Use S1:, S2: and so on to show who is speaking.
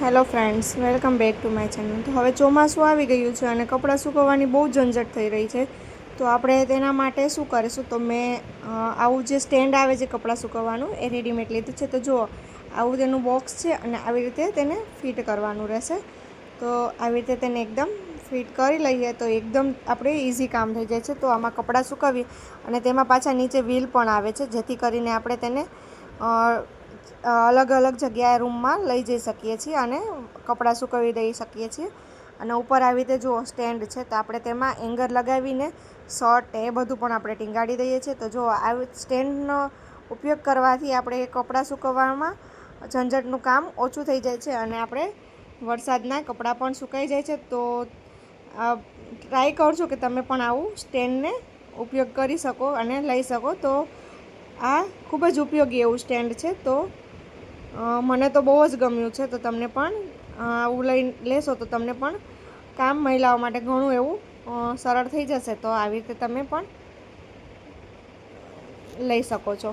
S1: Hello friends welcome back to my channel તો હવે ચોમાસું આવી ગયું છે અને કપડાં સૂકવવાની બહુ ઝંઝટ થઈ રહી છે. તો આપણે તેના માટે શું કરીશું? તો મેં આવું જે સ્ટેન્ડ આવે છે કપડાં સુકવવાનું, એ રેડીમેડ લીધું છે. તો જુઓ, આવું તેનું બોક્સ છે અને આવી રીતે તેને ફિટ કરવાનું રહેશે. તો આવી રીતે તેને એકદમ ફિટ કરી લઈએ તો એકદમ આપણે ઇઝી કામ થઈ જાય છે. તો આમાં કપડાં સૂકવીએ અને તેમાં પાછા નીચે વ્હીલ પણ આવે છે, જેથી કરીને આપણે તેને અલગ અલગ જગ્યાએ રૂમમાં લઈ જઈ શકીએ છીએ અને કપડાં સુકવી દઈ શકીએ છીએ. અને ઉપર આવી રીતે જો સ્ટેન્ડ છે, તો આપણે તેમાં એંગર લગાવીને, શર્ટ એ બધું પણ આપણે ટીંગાડી દઈએ છીએ. તો જો આ સ્ટેન્ડનો ઉપયોગ કરવાથી આપણે કપડાં સુકવવામાં ઝંઝટનું કામ ઓછું થઈ જાય છે અને આપણે વરસાદના કપડાં પણ સુકાઈ જાય છે. તો ટ્રાય કરજો કે તમે પણ આવું સ્ટેન્ડને ઉપયોગ કરી શકો અને લઈ શકો. તો આ ખૂબ જ ઉપયોગી એવું સ્ટેન્ડ છે. તો મને તો બહુ જ ગમ્યું છે. તો તમને પણ આવું લઈ લેશો તો તમને પણ કામ મહિલાઓ માટે ઘણું એવું સરળ થઈ જશે. તો આવી રીતે તમે પણ લઈ શકો છો.